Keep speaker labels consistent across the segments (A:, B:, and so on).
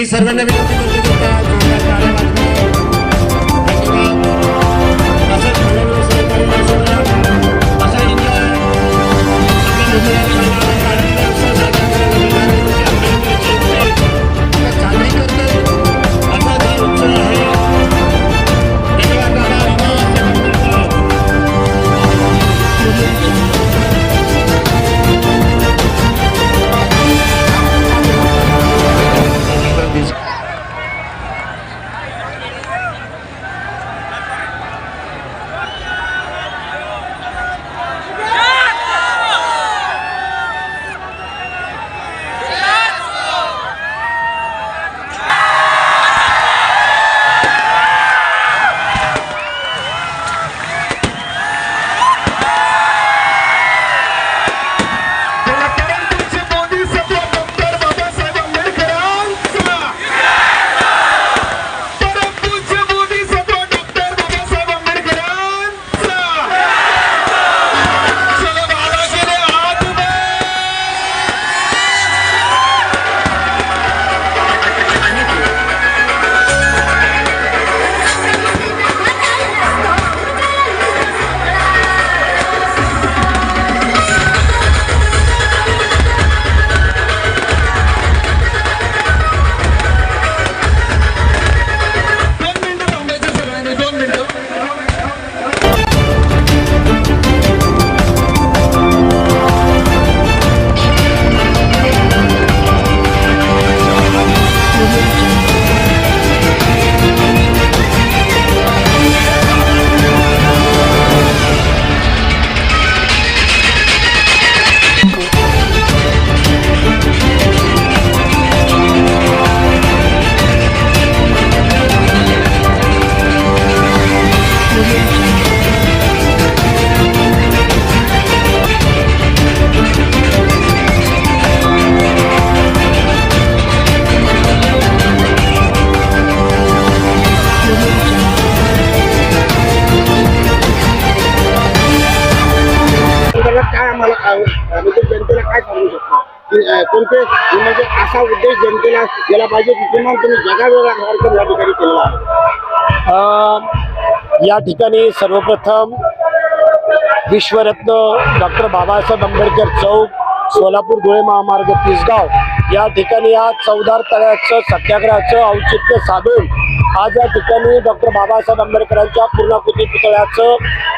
A: मी सर्वांना असा
B: उद्देश जनतेला केला पाहिजे की किमान तुम्ही जगावेगळा कार्यक्रम या ठिकाणी केला आहे.
C: या ठिकाणी सर्वप्रथम विश्वरत्न डॉक्टर बाबासाहेब आंबेडकर चौक सोलापूर धुळे महामार्ग तिसगाव या ठिकाणी या चौदार तळ्याचं सत्याग्रहाचं औचित्य साधून आज या ठिकाणी डॉक्टर बाबासाहेब आंबेडकरांच्या पूर्णाकृती पुतळ्याचं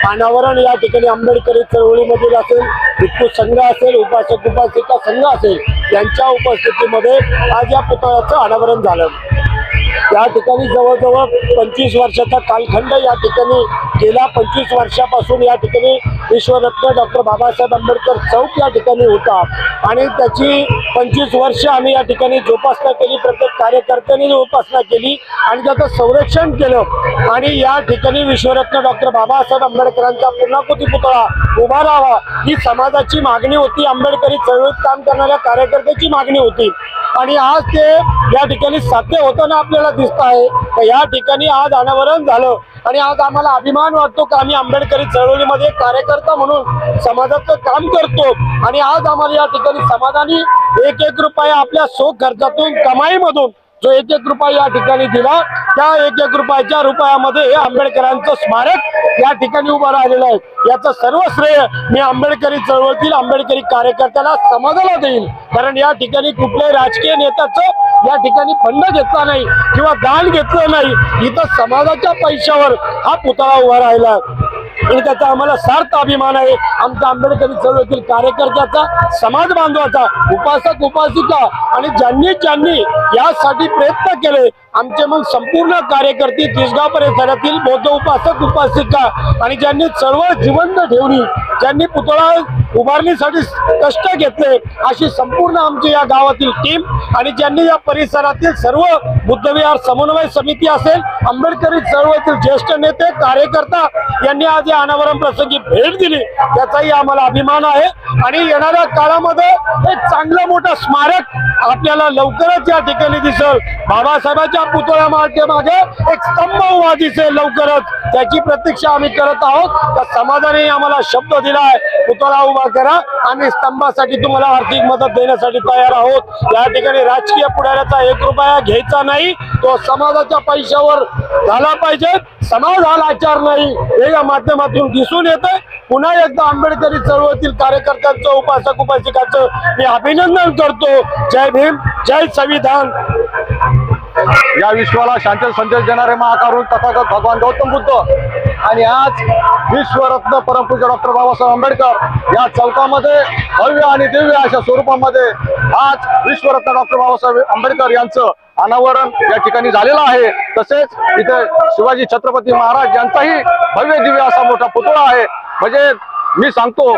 C: अनावरण या ठिकाणी आंबेडकरी चळवळीमधील असेल भिक्खू संघ असेल उपासक उपासिका संघ असेल यांच्या उपस्थितीमध्ये आज या पुतळ्याचं अनावरण झालं. या ठिकाणी जवळजवळ पंचवीस वर्षाचा कालखंड या ठिकाणी गेल्या पंचवीस वर्षापासून या ठिकाणी विश्वरत्न डॉक्टर बाबासाहेब आंबेडकर चौक या ठिकाणी होता. आणि त्याची पंचवीस वर्ष आम्ही या ठिकाणी जोपासना केली. प्रत्येक कार्यकर्त्यांनी जोपासना केली आणि त्याचं संरक्षण केलं. आणि या ठिकाणी विश्वरत्न डॉक्टर बाबासाहेब आंबेडकरांचा पूर्णाकृती पुतळा उभा राहावा ही समाजाची मागणी होती. आंबेडकरी चळवळीत काम करणाऱ्या कार्यकर्त्याची मागणी होती. आणि आज ते या ठिकाणी साध्य होताना आपल्याला दिसत आहे. तर या ठिकाणी आज अनावरण झालं. आणि आज आम्हाला अभिमान वाटतो की आम्ही आंबेडकरी चळवळीमध्ये कार्यकर्ता म्हणून समाजाचं काम करतो. आणि आज आम्हाला या ठिकाणी समाजाने एक एक रुपया आपल्या सो खर्चातून कमाईमधून जो एक एक रुपया या ठिकाणी दिला त्या एक एक रुपयाच्या रुपयामध्ये हे आंबेडकरांचं स्मारक या ठिकाणी उभं राहिलेलं आहे. याचं सर्व श्रेय मी आंबेडकरी चळवळीतील आंबेडकरी कार्यकर्त्याला समाजाला देईल कारण या ठिकाणी कुठल्याही राजकीय नेत्याचं या ठिकाणी फंड घेतला नाही किंवा दान घेतलं नाही. इथं समाजाच्या पैशावर हा पुतळा उभा राहिला. आणि त्याचा आम्हाला सार्थ अभिमान आहे. आमच्या आंबेडकरी चळवळीतील कार्यकर्त्याचा समाज बांधवाचा उपासक उपासिका आणि ज्यांनी ज्यांनी यासाठी प्रयत्न केले आमचे मग संपूर्ण कार्यकर्ते तिसगाव परिसरातील बौद्ध उपासक उपासिका आणि ज्यांनी चळवळ जिवंत ठेवली ज्यांनी पुतळा उभारणीसाठी कष्ट घेतले अशी संपूर्ण आमची या गावातील टीम आणि ज्यांनी या परिसरातील सर्व बुद्धविहार समन्वय समिती असेल आंबेडकरी चळवळीतील ज्येष्ठ नेते कार्यकर्ता यांनी आज या अनावरण प्रसंगी भेट दिली. त्याचाही आम्हाला अभिमान आहे. आणि येणाऱ्या काळामध्ये एक चांगलं मोठं स्मारक आपल्याला लवकरच या ठिकाणी दिसेल. बाबासाहेबांच्या पुतळ्या मागे मागे एक स्तंभ उभा दिसेल लवकरच. त्याची प्रतीक्षा आम्ही करत आहोत. त्या समाजाने आम्हाला शब्द दिलाय पुतळा उभा करा. आम्ही स्तंभासाठी तुम्हाला आर्थिक मदत देण्यासाठी तयार आहोत. या ठिकाणी राजकीय पुढाऱ्याचा एक रुपया घ्यायचा नाही. तो समाजाच्या पैशावर झाला पाहिजे. समाज हा लाचार नाही. हे या माध्यमातून दिसून येते पुन्हा एकदा आंबेडकरी चळवळीतील कार्यकर्त्यांचं उपासक उपासिकाचं मी अभिनंदन करतो. जय भीम जय संविधान.
D: या विश्वाला शांत संदेश देणारे महाकारुण तथागत भगवान गौतम बुद्ध आणि आज विश्वरत्न परमपूज्य डॉक्टर बाबासाहेब आंबेडकर या चौकामध्ये भव्य आणि दिव्य अशा स्वरूपामध्ये आज विश्वरत्न डॉक्टर बाबासाहेब आंबेडकर यांचं अनावरण या ठिकाणी झालेलं आहे. तसेच इथे शिवाजी छत्रपती महाराज यांचाही भव्य दिव्य असा मोठा पुतळा आहे. म्हणजे मी सांगतो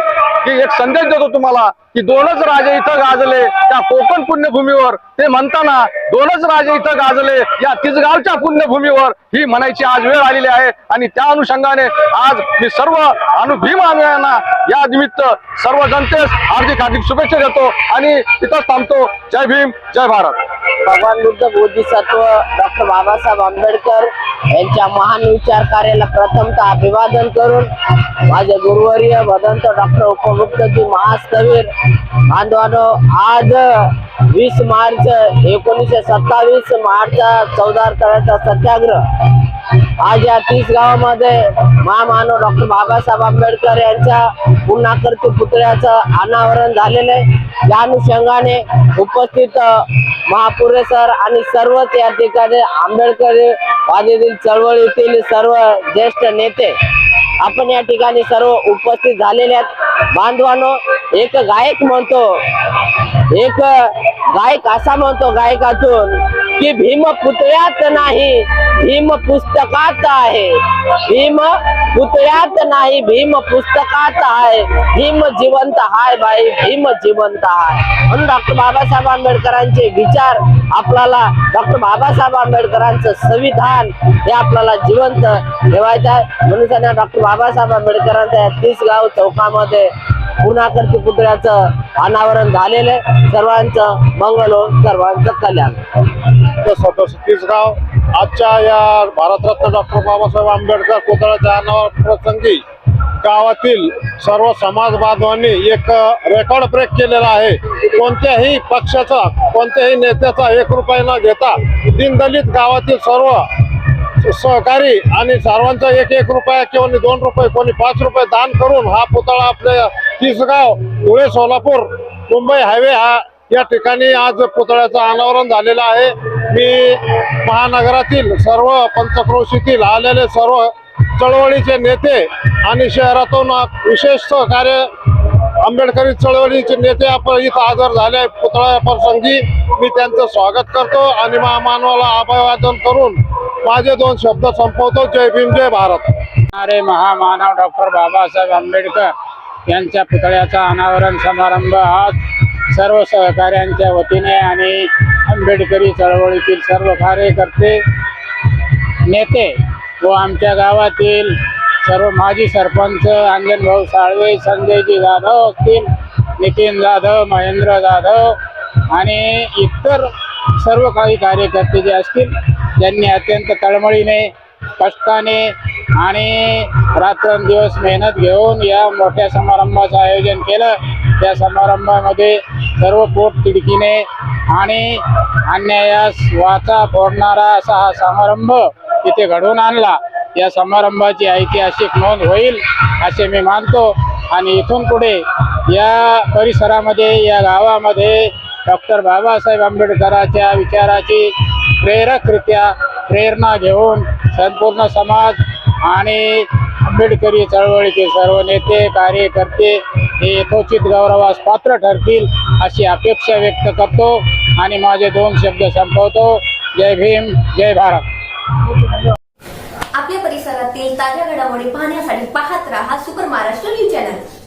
D: की एक संदेश देतो तुम्हाला की दोनच राजे इथं गाजले त्या कोकण पुण्यभूमीवर. ते म्हणताना दोनच राजे इथं गाजले या तिसगावच्या पुण्यभूमीवर. ही म्हणायची आज वेळ आलेली आहे आणि त्या अनुषंगाने आज मी सर्व अनुभीम अनुयांना या निमित्त सर्व जनतेस हार्दिक हार्दिक शुभेच्छा देतो आणि इथंच थांबतो. जय भीम जय भारत.
E: भगवान बुद्ध बोधिसत्व डॉक्टर बाबासाहेब आंबेडकर यांच्या महान विचार कार्याला प्रथमतः अभिवादन करून माझे गुरुवर्य भदंत डॉक्टर उपमुक्तजी महास्तवीर बांधवानो आज वीस मार्च एकोणीसशे सत्तावीस मार्च चौदा तळ्याचा सत्याग्रह. आज या तीस गावामध्ये महामानव डॉक्टर बाबासाहेब आंबेडकर यांच्या पुण्याकर्ती पुतळ्याचं अनावरण झालेलं आहे. या अनुषंगाने उपस्थित महापुरे सर आणि सर्वच या ठिकाणी आंबेडकर वादीतील चळवळीतील सर्व ज्येष्ठ नेते आपण या ठिकाणी सर्व उपस्थित झालेले आहेत. बांधवानो एक गायक म्हणतो एक गायक असा म्हणतो गायकातून की भीम पुतळ्यात नाही भीम पुस्तकात आहे. भीम पुतळ्यात नाही भीम पुस्तकात आहे. भीम जिवंत हाय बाई भीम जिवंत हाय. म्हणून डॉक्टर बाबासाहेब आंबेडकरांचे विचार आपल्याला डॉक्टर बाबासाहेब आंबेडकरांचं संविधान हे आपल्याला जिवंत ठेवायचं आहे. म्हणून डॉक्टर बाबासाहेब आंबेडकरांच्या तीस गाव चौकामध्ये पुण्याकर्ती पुतळ्याचं अनावरण झालेलं आहे. सर्वांचं मंगल हो सर्वांचं कल्याण.
B: सदस्य तिसगाव आजच्या या भारतरत्न डॉक्टर बाबासाहेब आंबेडकर पुतळ्याच्या अनावर प्रसंगी
F: गावातील सर्व समाज बांधवांनी एक रेकॉर्ड ब्रेक केलेला आहे. कोणत्याही पक्षाचा कोणत्याही नेत्याचा एक रुपया न घेता दिनदलित गावातील सर्व सहकारी आणि सर्वांचा एक एक रुपया किंवा दोन रुपये कोणी पाच रुपये दान करून हा पुतळा आपल्या तिसगाव धुळे सोलापूर मुंबई हायवे हा या ठिकाणी आज पुतळ्याचं अनावरण झालेलं आहे. मी महानगरातील सर्व पंचक्रोशीतील आलेले सर्व चळवळीचे नेते आणि शहरातून विशेष सहकार्य आंबेडकरी चळवळीचे नेते आपण इथं हजर झाले पुतळ्या पुतळा प्रसंगी मी त्यांचं स्वागत करतो आणि महामानवाला अभिवादन करून माझे दोन शब्द संपवतो. जय भीम जय भारत.
B: अरे महामानव डॉक्टर बाबासाहेब आंबेडकर यांच्या पुतळ्याचा अनावरण समारंभ आज सर्व सहकाऱ्यांच्या वतीने आणि आंबेडकरी चळवळीतील सर्व कार्यकर्ते नेते व आमच्या गावातील सर्व माजी सरपंच अंजनभाऊ साळवे संजयजी जाधव असतील नितीन जाधव महेंद्र जाधव आणि इतर सर्व काही कार्यकर्ते जे असतील ज्यांनी अत्यंत तळमळीने कष्टाने आणि रात्रंदिवस मेहनत घेऊन या मोठ्या समारंभाचं आयोजन केलं. त्या समारंभामध्ये सर्व पोटतिडकीने आणि अन्यायास वाचा फोडणारा असा हा समारंभ इथे घडवून आणला. या समारंभाची ऐतिहासिक नोंद होईल असे मी मानतो. आणि इथून पुढे या परिसरामध्ये या गावामध्ये डॉक्टर बाबासाहेब आंबेडकरांच्या विचाराची प्रेरकरित्या प्रेरणा घेऊन संपूर्ण समाज आणि आंबेडकरी चळवळीचे सर्व नेते कार्यकर्ते हे यथोचित गौरवास पात्र ठरतील अशी अपेक्षा व्यक्त करतो आणि माझे दोन शब्द संपवतो. जय भीम जय भारत.
G: आपल्या परिसरातील ताज्या घडामोडी पाहण्यासाठी पाहत राहा सुपर महाराष्ट्र न्यूज चॅनल.